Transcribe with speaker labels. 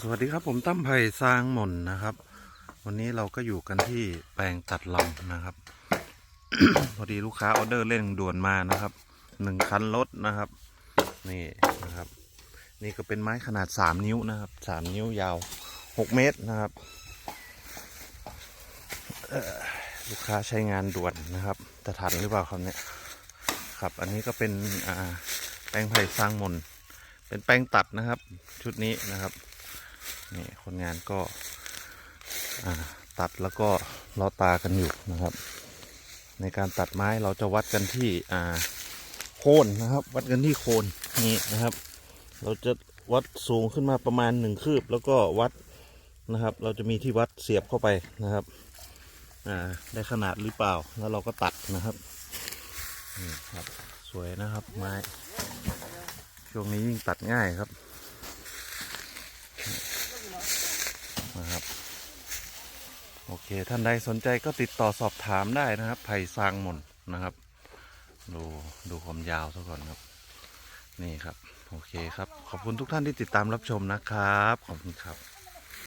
Speaker 1: สวัสดีครับผมตั้มไผ่สร้างหม่นนะครับ วันนี้เราก็อยู่กันที่แปลงตัดลำนะครับ พอดีลูกค้าออเดอร์เร่งด่วนมานะครับหนึ่งคันรถนะครับ นี่นะครับ นี่ก็เป็นไม้ขนาดสามนิ้วนะครับสามนิ้วยาวหกเมตรนะครับลูกค้าใช้งานด่วนนะครับจะทันหรือเปล่าครับเนี่ยครับ อันนี้ก็เป็นแปลงไผ่สร้างหม่นเป็นแปลงตัดนะครับ ชุดนี้นะครับ นี่คนงานก็ตัดแล้วก็ล้อตากันอยู่นะครับ ในการตัดไม้เราจะวัดกันที่โคนนะครับ วัดกันที่โคนนี่นะครับ เราจะวัดสูงขึ้นมาประมาณหนึ่งคืบ แล้วก็วัดนะครับ เราจะมีที่วัดเสียบเข้าไปนะครับได้ขนาดหรือเปล่าแล้วเราก็ตัดนะครับนี่ครับ สวยนะครับไม้ช่วงนี้ยิ่งตัดง่ายครับ โอเค ท่านใดสนใจก็ติดต่อสอบถามได้นะครับ ไผ่ซางมนนะครับ ดูดูความยาวซะก่อนครับ นี่ครับ โอเคครับ ขอบคุณทุกท่านที่ติดตามรับชมนะครับ ขอบคุณครับ